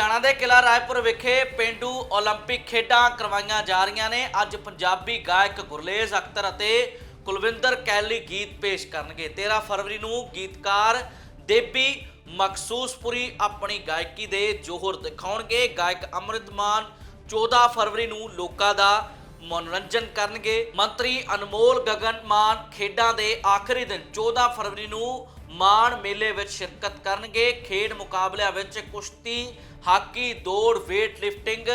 ਲੁਧਿਆਣਾ ਦੇ ਕਿਲਾ ਰਾਏਪੁਰ ਵਿਖੇ ਪਿੰਡੂ 올림픽 ਖੇਡਾਂ ਕਰਵਾਈਆਂ ਜਾ ਰਹੀਆਂ ਨੇ ਅੱਜ ਪੰਜਾਬੀ ਗਾਇਕ ਗੁਰਲੇਜ਼ ਅਖਤਰ ਅਤੇ ਕੁਲਵਿੰਦਰ ਕੈਲੀ ਗੀਤ ਪੇਸ਼ ਕਰਨਗੇ 13 ਫਰਵਰੀ ਨੂੰ ਗੀਤਕਾਰ ਦੇਬੀ ਮਖਸੂਸਪੁਰੀ ਆਪਣੀ ਗਾਇਕੀ ਦੇ ਜੋਹਰ ਦਿਖਾਉਣਗੇ ਗਾਇਕ ਅੰਮ੍ਰਿਤਮਾਨ 14 ਫਰਵਰੀ ਨੂੰ ਲੋਕਾਂ ਦਾ ਮਨੋਰੰਜਨ ਕਰਨਗੇ। ਮੰਤਰੀ ਅਨਮੋਲ ਗਗਨ ਮਾਨ ਖੇਡਾਂ ਦੇ ਆਖਰੀ ਦਿਨ 14 ਫਰਵਰੀ ਨੂੰ ਮਾਣ ਮੇਲੇ ਵਿੱਚ ਸ਼ਿਰਕਤ ਕਰਨਗੇ। ਖੇਡ ਮੁਕਾਬਲਿਆਂ ਵਿੱਚ ਕੁਸ਼ਤੀ, ਹਾਕੀ, ਦੌੜ weight ਲਿਫਟਿੰਗ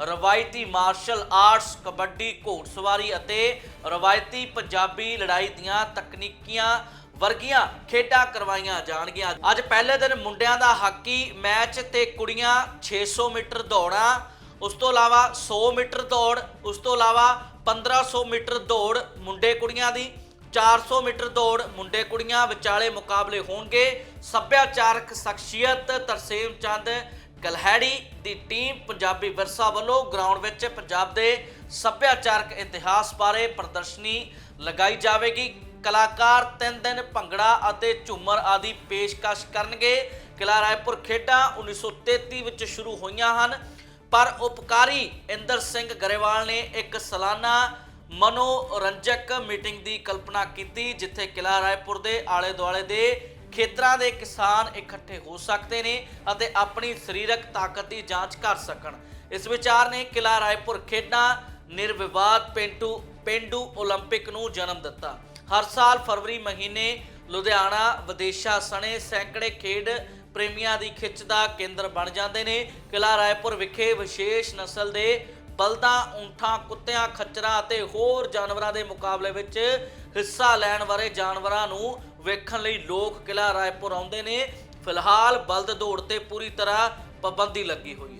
ਰਵਾਇਤੀ ਮਾਰਸ਼ਲ ਆਰਟਸ ਕਬੱਡੀ ਘੋੜਸਵਾਰੀ ਅਤੇ ਰਵਾਇਤੀ ਪੰਜਾਬੀ ਲੜਾਈ ਦੀਆਂ ਤਕਨੀਕੀਆਂ ਵਰਗੀਆਂ ਖੇਡਾਂ ਕਰਵਾਈਆਂ ਜਾਣਗੀਆਂ। ਅੱਜ ਪਹਿਲੇ ਦਿਨ ਮੁੰਡਿਆਂ ਦਾ ਹਾਕੀ ਮੈਚ ਤੇ ਕੁੜੀਆਂ 600 ਮੀਟਰ ਦੌੜਾਂ ਉਸ ਤੋਂ ਇਲਾਵਾ 100 ਮੀਟਰ ਦੌੜ, ਉਸ ਤੋਂ ਇਲਾਵਾ 1500 ਮੀਟਰ ਦੌੜ ਮੁੰਡੇ ਕੁੜੀਆਂ ਦੀ 400 ਮੀਟਰ ਦੌੜ ਮੁੰਡੇ ਕੁੜੀਆਂ ਵਿਚਾਲੇ ਮੁਕਾਬਲੇ ਹੋਣਗੇ। ਸੱਭਿਆਚਾਰਕ ਸ਼ਖਸੀਅਤ ਤਰਸੇਮ ਚੰਦ ਗਲਹਿੜੀ ਦੀ ਟੀਮ ਪੰਜਾਬੀ ਵਿਰਸਾ ਵੱਲੋਂ ਗਰਾਊਂਡ ਵਿੱਚ ਪੰਜਾਬ ਦੇ ਸੱਭਿਆਚਾਰਕ ਇਤਿਹਾਸ ਬਾਰੇ ਪ੍ਰਦਰਸ਼ਨੀ ਲਗਾਈ ਜਾਵੇਗੀ। ਕਲਾਕਾਰ ਤਿੰਨ ਦਿਨ ਭੰਗੜਾ ਅਤੇ ਝੂਮਰ ਆਦਿ ਪੇਸ਼ਕਸ਼ ਕਰਨਗੇ। ਕਿਲਾ ਰਾਏਪੁਰ ਖੇਡਾਂ 1933 ਵਿੱਚ ਸ਼ੁਰੂ ਹੋਈਆਂ ਹਨ। ਪਰ ਉਪਕਾਰੀ ਇੰਦਰ ਸਿੰਘ ਗਰੇਵਾਲ ਨੇ ਇੱਕ ਸਾਲਾਨਾ ਮਨੋਰੰਜਕ ਮੀਟਿੰਗ ਦੀ ਕਲਪਨਾ ਕੀਤੀ ਜਿੱਥੇ ਕਿਲਾ ਰਾਏਪੁਰ ਦੇ ਆਲੇ ਦੁਆਲੇ ਦੇ ਖੇਤਰਾਂ ਦੇ ਕਿਸਾਨ ਇਕੱਠੇ ਹੋ ਸਕਦੇ ਨੇ ਅਤੇ ਆਪਣੀ ਸਰੀਰਕ ਤਾਕਤ ਦੀ ਜਾਂਚ ਕਰ ਸਕਣ ਇਸ ਵਿਚਾਰ ਨੇ ਕਿਲਾ ਰਾਏਪੁਰ ਖੇਡਾਂ ਨਿਰਵਿਵਾਦ ਪਿੰਡੂ ਪਿੰਡੂ 올림픽 ਨੂੰ ਜਨਮ ਦਿੱਤਾ ਹਰ ਸਾਲ ਫਰਵਰੀ ਮਹੀਨੇ ਲੁਧਿਆਣਾ ਵਿਦੇਸ਼ਾਂ ਸਣੇ ਸੈਂਕੜੇ ਖੇਡ ਪ੍ਰੇਮੀਆਂ ਦੀ ਖਿੱਚ ਦਾ ਕੇਂਦਰ ਬਣ ਜਾਂਦੇ ਨੇ। ਕਿਲਾ ਰਾਏਪੁਰ ਵਿਖੇ ਵਿਸ਼ੇਸ਼ ਨਸਲ ਦੇ ਬਲਦਾਂ, ਊਂਠਾਂ, ਕੁੱਤਿਆਂ, ਖੱਚਰਾਂ ਅਤੇ ਹੋਰ ਜਾਨਵਰਾਂ ਦੇ ਮੁਕਾਬਲੇ ਵਿੱਚ ਹਿੱਸਾ ਲੈਣ ਵਾਲੇ ਜਾਨਵਰਾਂ ਨੂੰ ਵੇਖਣ ਲਈ ਲੋਕ ਕਿਲਾ ਰਾਏਪੁਰ ਆਉਂਦੇ ਨੇ। ਫਿਲਹਾਲ ਬਲਦ ਦੌੜ ਤੇ ਪੂਰੀ ਤਰ੍ਹਾਂ ਪਾਬੰਦੀ ਲੱਗੀ ਹੋਈ ਹੈ।